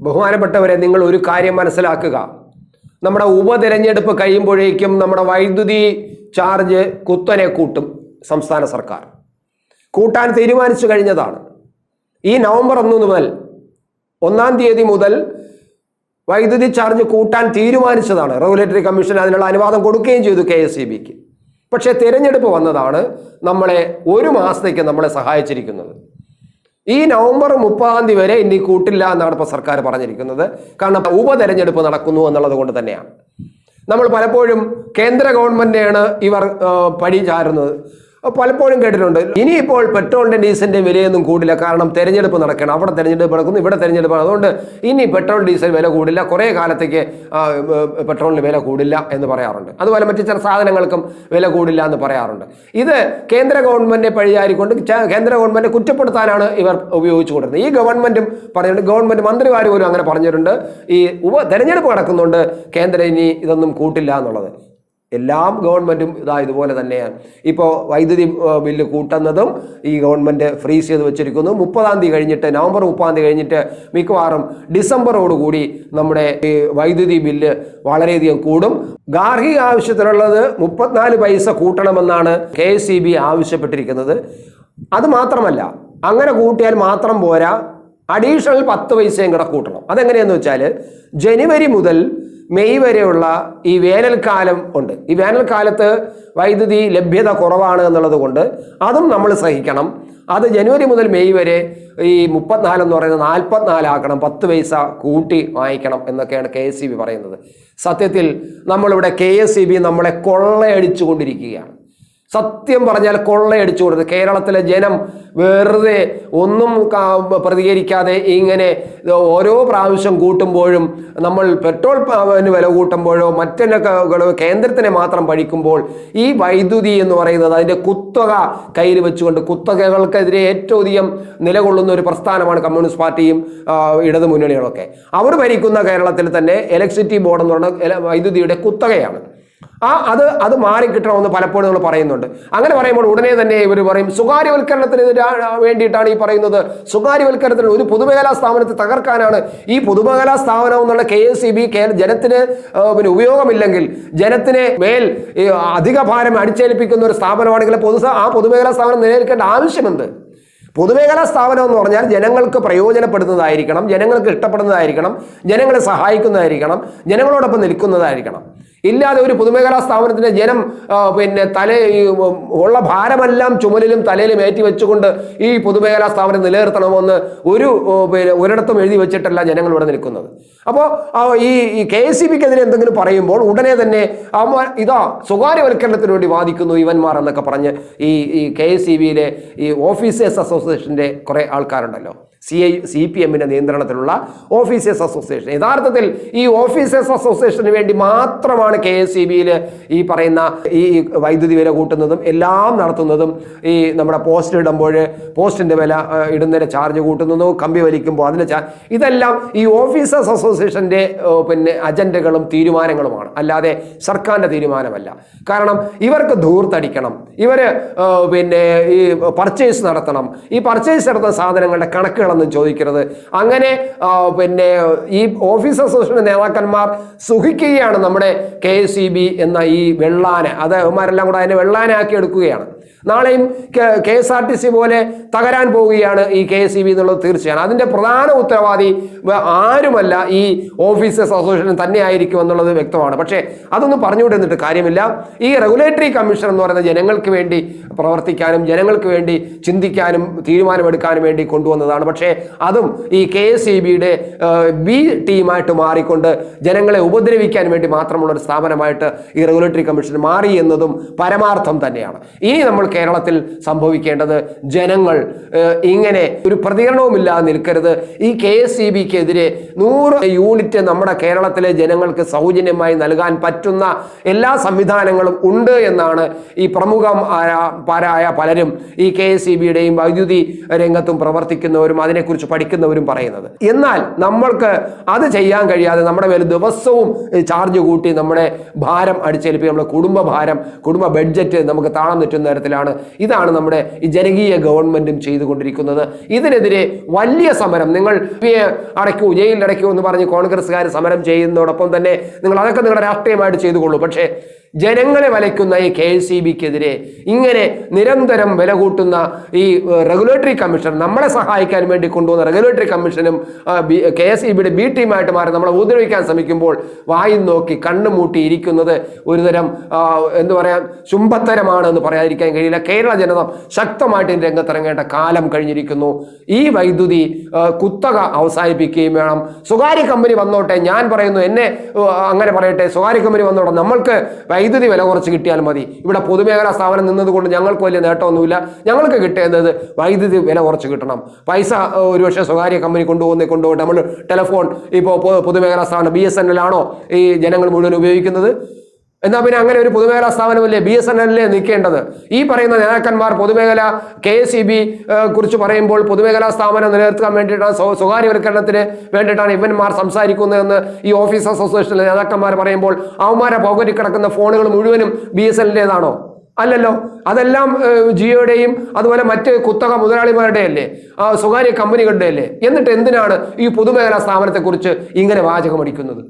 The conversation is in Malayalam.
ബഹുമാനപ്പെട്ടവരെ നിങ്ങൾ ഒരു കാര്യം മനസ്സിലാക്കുക. നമ്മുടെ ഉപതെരഞ്ഞെടുപ്പ് കഴിയുമ്പോഴേക്കും നമ്മുടെ വൈദ്യുതി ചാർജ് കുത്തനെ കൂട്ടും സംസ്ഥാന സർക്കാർ. കൂട്ടാൻ തീരുമാനിച്ചു കഴിഞ്ഞതാണ്. ഈ നവംബർ ഒന്ന് മുതൽ ഒന്നാം തീയതി മുതൽ വൈദ്യുതി ചാർജ് കൂട്ടാൻ തീരുമാനിച്ചതാണ്. റെഗുലേറ്ററി കമ്മീഷൻ അതിനുള്ള അനുവാദം കൊടുക്കുകയും ചെയ്തു കെ എസ് ബിക്ക്. പക്ഷേ തിരഞ്ഞെടുപ്പ് വന്നതാണ് നമ്മളെ ഒരു മാസത്തേക്ക് നമ്മളെ സഹായിച്ചിരിക്കുന്നത്. ഈ നവംബർ മുപ്പതാം തീയതി വരെ ഇനി കൂട്ടില്ല എന്നാണ് ഇപ്പോൾ സർക്കാർ പറഞ്ഞിരിക്കുന്നത്. കാരണം ഉപതെരഞ്ഞെടുപ്പ് നടക്കുന്നു എന്നുള്ളത് കൊണ്ട് തന്നെയാണ്. നമ്മൾ പലപ്പോഴും കേന്ദ്ര ഗവൺമെന്റിനെയാണ് ഇവർ പടി ചാരുന്നത്. പലപ്പോഴും കേട്ടിട്ടുണ്ട്. ഇനിയിപ്പോൾ പെട്രോളിന്റെ ഡീസലിന്റെ വിലയൊന്നും കൂടില്ല. കാരണം തെരഞ്ഞെടുപ്പ് നടക്കണം. അവിടെ തെരഞ്ഞെടുപ്പ് നടക്കുന്നു ഇവിടെ തെരഞ്ഞെടുപ്പ്. അതുകൊണ്ട് ഇനി പെട്രോൾ ഡീസൽ വില കൂടില്ല. കുറേ കാലത്തേക്ക് പെട്രോളിന് വില കൂടില്ല എന്ന് പറയാറുണ്ട്. അതുപോലെ മറ്റു ചില സാധനങ്ങൾക്കും വില കൂടില്ല എന്ന് പറയാറുണ്ട്. ഇത് കേന്ദ്ര ഗവൺമെന്റിനെ പഴിയായിക്കൊണ്ട് കേന്ദ്ര ഗവൺമെന്റ് കുറ്റപ്പെടുത്താനാണ് ഇവർ ഉപയോഗിച്ചു കൊടുക്കുന്നത് ഈ ഗവൺമെന്റും പറഞ്ഞിട്ടുണ്ട്. ഗവൺമെന്റ് മന്ത്രിമാർ പോലും അങ്ങനെ പറഞ്ഞിട്ടുണ്ട്. ഈ ഉപ തെരഞ്ഞെടുപ്പ് നടക്കുന്നുണ്ട്. കേന്ദ്രം ഇനി ഇതൊന്നും കൂട്ടില്ല എന്നുള്ളത്. എല്ലാം ഗവൺമെന്റും ഇതാ ഇതുപോലെ തന്നെയാണ്. ഇപ്പോൾ വൈദ്യുതി ബില്ല് കൂട്ടുന്നതും ഈ ഗവൺമെന്റ് ഫ്രീസ് ചെയ്ത് വെച്ചിരിക്കുന്നു. മുപ്പതാം തീയതി കഴിഞ്ഞിട്ട് നവംബർ മുപ്പതാം തീയതി കഴിഞ്ഞിട്ട് മിക്കവാറും ഡിസംബറോടുകൂടി നമ്മുടെ ഈ വൈദ്യുതി ബില്ല് വളരെയധികം കൂടും. ഗാർഹിക ആവശ്യത്തിനുള്ളത് മുപ്പത്തിനാല് പൈസ കൂട്ടണമെന്നാണ് കെ ആവശ്യപ്പെട്ടിരിക്കുന്നത്. അത് മാത്രമല്ല അങ്ങനെ കൂട്ടിയാൽ മാത്രം പോരാ അഡീഷണൽ പത്ത് പൈസയും കൂടെ കൂട്ടണം. അതെങ്ങനെയാന്ന് വെച്ചാൽ ജനുവരി മുതൽ മെയ് വരെയുള്ള ഈ വേനൽക്കാലം ഉണ്ട്. ഈ വേനൽക്കാലത്ത് വൈദ്യുതി ലഭ്യത കുറവാണ് എന്നുള്ളത് കൊണ്ട് അതും നമ്മൾ സഹിക്കണം. അത് ജനുവരി മുതൽ മെയ് വരെ ഈ മുപ്പത്തിനാലെന്ന് പറയുന്നത് നാൽപ്പത്തിനാലാക്കണം പത്ത് പൈസ കൂട്ടി വാങ്ങിക്കണം എന്നൊക്കെയാണ് കെ എസ് സി ബി പറയുന്നത്. സത്യത്തിൽ നമ്മളിവിടെ കെ എസ് സി ബി നമ്മളെ കൊള്ളയടിച്ചു കൊണ്ടിരിക്കുകയാണ് സത്യം പറഞ്ഞാൽ കൊള്ളയടിച്ചു കൊടുത്ത് കേരളത്തിലെ ജനം വെറുതെ ഒന്നും പ്രതികരിക്കാതെ ഇങ്ങനെ ഓരോ പ്രാവശ്യം കൂട്ടുമ്പോഴും നമ്മൾ പെട്രോൾ വില കൂട്ടുമ്പോഴോ മറ്റൊക്കെ കേന്ദ്രത്തിനെ മാത്രം പഴിക്കുമ്പോൾ ഈ വൈദ്യുതി എന്ന് പറയുന്നത് അതിന്റെ കുത്തക കയ്യിൽ വെച്ചുകൊണ്ട് കുത്തകകൾക്കെതിരെ ഏറ്റവും അധികം നിലകൊള്ളുന്ന ഒരു പ്രസ്ഥാനമാണ് കമ്മ്യൂണിസ്റ്റ് പാർട്ടിയും ഇടതു മുന്നണികളൊക്കെ. അവർ ഭരിക്കുന്ന കേരളത്തിൽ തന്നെ ഇലക്ട്രിസിറ്റി ബോർഡ് എന്ന് പറയുന്ന വൈദ്യുതിയുടെ കുത്തകയാണ്. ആ അത് അത് മാറിക്കിട്ടണമെന്ന് പലപ്പോഴും നമ്മൾ പറയുന്നുണ്ട്. അങ്ങനെ പറയുമ്പോൾ ഉടനെ തന്നെ ഇവർ പറയും സ്വകാര്യവൽക്കരണത്തിന് വേണ്ടിയിട്ടാണ് ഈ പറയുന്നത്. സ്വകാര്യവൽക്കരണത്തിന് ഒരു പൊതുമേഖലാ സ്ഥാപനത്തെ തകർക്കാനാണ്. ഈ പൊതുമേഖലാ സ്ഥാപനം എന്നുള്ള കെ എസ് സി ബി ജനത്തിന് പിന്നെ ഉപയോഗമില്ലെങ്കിൽ ജനത്തിനെ മേൽ അധിക ഭാരം അടിച്ചേൽപ്പിക്കുന്ന ഒരു സ്ഥാപനമാണെങ്കിൽ പൊതു ആ പൊതുമേഖലാ സ്ഥാപനം നിലനിൽക്കേണ്ട ആവശ്യമെന്ത് പൊതുമേഖലാ സ്ഥാപനം എന്ന് പറഞ്ഞാൽ ജനങ്ങൾക്ക് പ്രയോജനപ്പെടുന്നതായിരിക്കണം ജനങ്ങൾക്ക് ഇഷ്ടപ്പെടുന്നതായിരിക്കണം ജനങ്ങളെ സഹായിക്കുന്നതായിരിക്കണം ജനങ്ങളോടൊപ്പം നിൽക്കുന്നതായിരിക്കണം. ഇല്ലാതെ ഒരു പൊതുമേഖലാ സ്ഥാപനത്തിന്റെ ജനം പിന്നെ തല ഉള്ള ഭാരമെല്ലാം ചുമലിലും തലയിലും ഏറ്റി വെച്ചുകൊണ്ട് ഈ പൊതുമേഖലാ സ്ഥാപനം നിലനിർത്തണമെന്ന് ഒരു പിന്നെ ഒരിടത്തും എഴുതി വെച്ചിട്ടല്ല ജനങ്ങൾ ഇവിടെ നിൽക്കുന്നത്. അപ്പോൾ ഈ കെ എസ് സി എന്തെങ്കിലും പറയുമ്പോൾ ഉടനെ തന്നെ അവ ഇതാ സ്വകാര്യവൽക്കരണത്തിന് വേണ്ടി വാദിക്കുന്നു ഇവന്മാർ എന്നൊക്കെ പറഞ്ഞ് ഈ ഈ കെ എസ് സി ബിയിലെ ഈ ഓഫീസേഴ്സ് അസോസിയേഷന്റെ കുറേ ആൾക്കാരുണ്ടല്ലോ. സി ഐ സി പി എമ്മിന്റെ നിയന്ത്രണത്തിലുള്ള ഓഫീസേഴ്സ് അസോസിയേഷൻ. യഥാർത്ഥത്തിൽ ഈ ഓഫീസേഴ്സ് അസോസിയേഷന് വേണ്ടി മാത്രമാണ് കെ എസ് സി ബിയിൽ ഈ പറയുന്ന ഈ വൈദ്യുതി വില കൂട്ടുന്നതും എല്ലാം നടത്തുന്നതും ഈ നമ്മുടെ പോസ്റ്റ് ഇടുമ്പോൾ പോസ്റ്റിന്റെ വില ഇടുന്നതിന്റെ ചാർജ് കൂട്ടുന്നതും കമ്പി വലിക്കുമ്പോൾ അതിന് ചാർജ് ഇതെല്ലാം ഈ ഓഫീസേഴ്സ് അസോസിയേഷന്റെ പിന്നെ അജണ്ടകളും തീരുമാനങ്ങളുമാണ്. അല്ലാതെ സർക്കാരിന്റെ തീരുമാനമല്ല. കാരണം ഇവർക്ക് ധൂർത്തടിക്കണം. ഇവർ പിന്നെ ഈ പർച്ചേസ് നടത്തണം. ഈ പർച്ചേസ് നടത്തുന്ന സാധനങ്ങളുടെ കണക്കുകളൊന്നും ചോദിക്കരുത്. അങ്ങനെ പിന്നെ ഈ ഓഫീസ് അസോസിയേഷൻ നേതാക്കന്മാർ സുഖിക്കുകയാണ് നമ്മുടെ കെ എന്ന ഈ വെള്ളാന. അത് അവന്മാരെല്ലാം കൂടെ അതിനെ വെള്ളാനാക്കി എടുക്കുകയാണ്. നാളെയും K S R T C പോലെ തകരാൻ പോവുകയാണ് ഈ കെ എസ് ഇ ബി എന്നുള്ളത് തീർച്ചയാണ്. അതിന്റെ പ്രധാന ഉത്തരവാദി ആരുമല്ല ഈ ഓഫീസേഴ്സ് അസോസിയേഷൻ തന്നെ ആയിരിക്കും എന്നുള്ളത് വ്യക്തമാണ്. പക്ഷേ അതൊന്നും പറഞ്ഞുകൊണ്ടിരുന്നിട്ട് കാര്യമില്ല. ഈ റെഗുലേറ്ററി കമ്മീഷൻ എന്ന് പറയുന്നത് ജനങ്ങൾക്ക് വേണ്ടി പ്രവർത്തിക്കാനും ജനങ്ങൾക്ക് വേണ്ടി ചിന്തിക്കാനും തീരുമാനമെടുക്കാനും വേണ്ടി കൊണ്ടുവന്നതാണ്. പക്ഷേ അതും ഈ കെ എസ് ഇ ബിയുടെ ബി ടീമായിട്ട് മാറിക്കൊണ്ട് ജനങ്ങളെ ഉപദ്രവിക്കാൻ വേണ്ടി മാത്രമുള്ള ഒരു സ്ഥാപനമായിട്ട് ഈ റെഗുലേറ്ററി കമ്മീഷൻ മാറി എന്നതും പരമാർത്ഥം തന്നെയാണ്. ഇനി നമ്മൾ കേരളത്തിൽ സംഭവിക്കേണ്ടത് ജനങ്ങൾ ഇങ്ങനെ ഒരു പ്രതികരണവുമില്ലാതെ നിൽക്കരുത്. ഈ കെ എസ് ഇ ബിക്കെതിരെ നൂറ് യൂണിറ്റ് നമ്മുടെ കേരളത്തിലെ ജനങ്ങൾക്ക് സൗജന്യമായി നൽകാൻ പറ്റുന്ന എല്ലാ സംവിധാനങ്ങളും ഉണ്ട് എന്നാണ് ഈ പ്രമുഖരായ പലരും ഈ കെ എസ് ഇ ബിയുടെയും വൈദ്യുതി രംഗത്തും പ്രവർത്തിക്കുന്നവരും അതിനെക്കുറിച്ച് പഠിക്കുന്നവരും പറയുന്നത്. എന്നാൽ നമ്മൾക്ക് അത് ചെയ്യാൻ കഴിയാതെ നമ്മുടെ മേൽ ദിവസവും ചാർജ് കൂട്ടി നമ്മുടെ ഭാരം അടിച്ചേൽപ്പി നമ്മുടെ കുടുംബ ഭാരം കുടുംബ ബഡ്ജറ്റ് നമുക്ക് താളം തെറ്റുന്ന തരത്തിലാണ്. ഇതാണ് നമ്മുടെ ഈ ജനകീയ ഗവൺമെന്റും ചെയ്തുകൊണ്ടിരിക്കുന്നത്. ഇതിനെതിരെ വലിയ സമരം. നിങ്ങൾ അടയ്ക്കൂ ജയിലിൽ അടയ്ക്കൂ എന്ന് പറഞ്ഞ് കോൺഗ്രസ്സുകാർ സമരം ചെയ്യുന്നതോടൊപ്പം തന്നെ നിങ്ങൾ അതൊക്കെ നിങ്ങളുടെ രാഷ്ട്രീയമായിട്ട് ചെയ്തുകൊള്ളൂ. പക്ഷേ ജനങ്ങളെ വലയ്ക്കുന്ന ഈ കെ എസ് സി ബിക്കെതിരെ ഇങ്ങനെ നിരന്തരം വില കൂട്ടുന്ന ഈ റെഗുലേറ്ററി കമ്മീഷൻ നമ്മളെ സഹായിക്കാൻ വേണ്ടി കൊണ്ടുവന്ന റെഗുലേറ്ററി കമ്മീഷനും കെ എസ് ഇ ബിയുടെ ബി ടീമായിട്ട് മാറി നമ്മളെ ഉപദ്രവിക്കാൻ ശ്രമിക്കുമ്പോൾ വായി നോക്കി കണ്ണും മൂട്ടി ഇരിക്കുന്നത് ഒരുതരം എന്ത് പറയാം ശുംഭത്തരമാണ് എന്ന് പറയാതിരിക്കാൻ കഴിയില്ല. കേരള ജനത ശക്തമായിട്ട് രംഗത്തിറങ്ങേണ്ട കാലം കഴിഞ്ഞിരിക്കുന്നു. ഈ വൈദ്യുതി കുത്തക അവസാനിപ്പിക്കുകയും വേണം. സ്വകാര്യ കമ്പനി വന്നോട്ടെ ഞാൻ പറയുന്നു എന്നെ അങ്ങനെ പറയട്ടെ സ്വകാര്യ കമ്പനി വന്നോട്ടെ നമ്മൾക്ക് വൈദ്യുതി വില കുറച്ച് കിട്ടിയാൽ മതി. ഇവിടെ പൊതുമേഖലാ സ്ഥാപനം നിന്നതുകൊണ്ട് ഞങ്ങൾക്ക് വലിയ നേട്ടമൊന്നുമില്ല. ഞങ്ങൾക്ക് കിട്ടേണ്ടത് വൈദ്യുതി വില കുറച്ച് കിട്ടണം. പൈസ ഒരുപക്ഷെ സ്വകാര്യ കമ്പനി കൊണ്ടുപോകുന്ന കൊണ്ടുപോകട്ടെ. നമ്മൾ ടെലിഫോൺ ഇപ്പോൾ പൊതുമേഖലാ സ്ഥാപനം ബി എസ് എൻ ആണോ ഈ ജനങ്ങൾ മുഴുവൻ ഉപയോഗിക്കുന്നത്? എന്നാൽ പിന്നെ അങ്ങനെ ഒരു പൊതുമേഖലാ സ്ഥാപനമല്ലേ? ബി എസ് എൻ എല്ലിലെ നിൽക്കേണ്ടത്. ഈ പറയുന്ന നേതാക്കന്മാർ പൊതുമേഖല കെ എസ് ഇ ബി കുറിച്ച് പറയുമ്പോൾ പൊതുമേഖലാ സ്ഥാപനം നിലനിർത്താൻ വേണ്ടിയിട്ടാണ് സ്വ- സ്വകാര്യവൽക്കരണത്തിന് വേണ്ടിയിട്ടാണ് ഇവന്മാർ സംസാരിക്കുന്നതെന്ന് ഈ ഓഫീസ് അസോസിയേഷനിലെ നേതാക്കന്മാർ പറയുമ്പോൾ അവന്മാരെ പോക്കറ്റിൽ കിടക്കുന്ന ഫോണുകൾ മുഴുവനും ബി എസ് എല്ലിന്റെതാണോ അല്ലല്ലോ. അതെല്ലാം ജിയോയുടെയും അതുപോലെ മറ്റ് കുത്തക മുതലാളിമാരുടെ അല്ലേ സ്വകാര്യ കമ്പനികളുടെ അല്ലേ എന്നിട്ട് എന്തിനാണ് ഈ പൊതുമേഖലാ സ്ഥാപനത്തെക്കുറിച്ച് ഇങ്ങനെ വാചകമടിക്കുന്നത്?